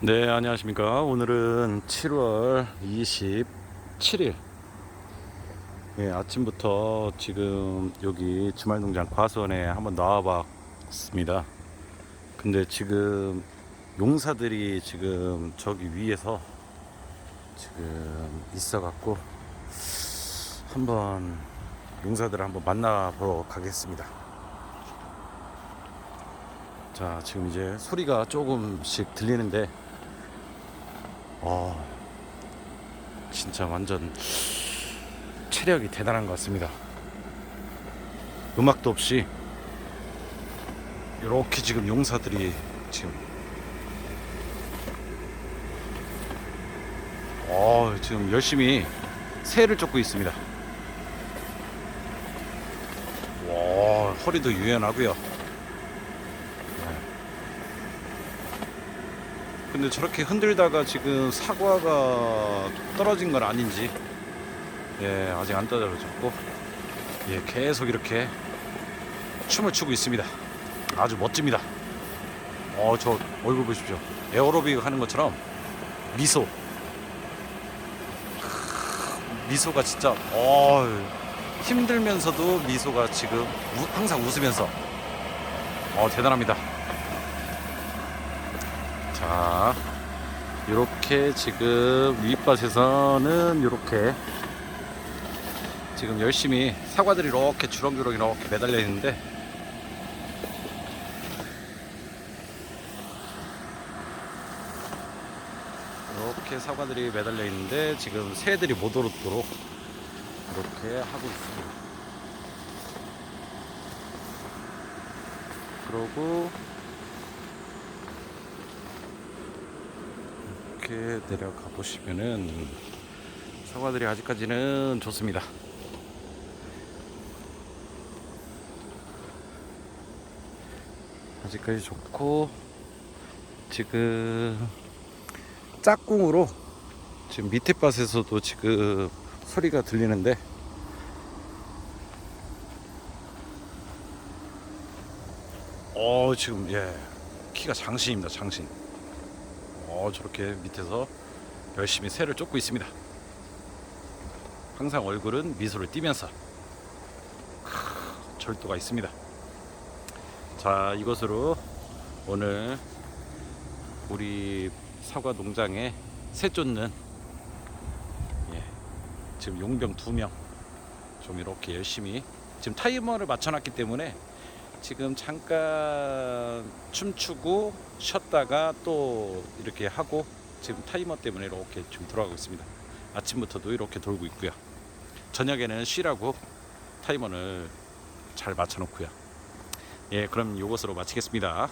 네, 안녕하십니까. 오늘은 7월 27일. 예, 아침부터 지금 여기 주말 농장 과수원에 한번 나와 봤습니다. 근데 지금 용사들이 지금 저기 위에서 지금 있어 갖고 한번 용사들을 한번 만나 보러 가겠습니다. 자, 지금 이제 소리가 조금씩 들리는데, 어, 진짜 완전 체력이 대단한 것 같습니다. 음악도 없이, 이렇게 지금 용사들이 지금, 어, 지금 열심히 새를 쫓고 있습니다. 와, 허리도 유연하고요. 근데 저렇게 흔들다가 지금 사과가 떨어진 건 아닌지 예 아직 안 떨어졌고 예 계속 이렇게 춤을 추고 있습니다. 아주 멋집니다. 어 저 얼굴 보십시오. 에어로빅 하는 것처럼 미소. 크, 미소가 진짜 어 힘들면서도 미소가 지금 우- 항상 웃으면서. 어 대단합니다 자, 이렇게 지금 윗밭에서는 이렇게 지금 열심히 사과들이 이렇게 주렁주렁 이렇게 매달려 있는데 이렇게 사과들이 매달려 있는데 지금 새들이 못 오도록 이렇게 하고 있습니다. 그러고 이렇게 내려가 보시면은 사과들이 아직까지는 좋습니다. 아직까지 좋고 지금 짝꿍으로 지금 밑에 밭에서도 지금 소리가 들리는데 어 지금 예 키가 장신입니다 장신 어, 저렇게 밑에서 열심히 새를 쫓고 있습니다. 항상 얼굴은 미소를 띠면서 크, 절도가 있습니다. 자, 이것으로 오늘 우리 사과 농장에 새 쫓는 예, 지금 용병 두 명 좀 이렇게 열심히 지금 타이머를 맞춰놨기 때문에 지금 잠깐 춤추고 쉬었다가 또 이렇게 하고 지금 타이머 때문에 이렇게 좀 돌아가고 있습니다. 아침부터도 이렇게 돌고 있고요. 저녁에는 쉬라고 타이머를 잘 맞춰놓고요. 예, 그럼 이것으로 마치겠습니다.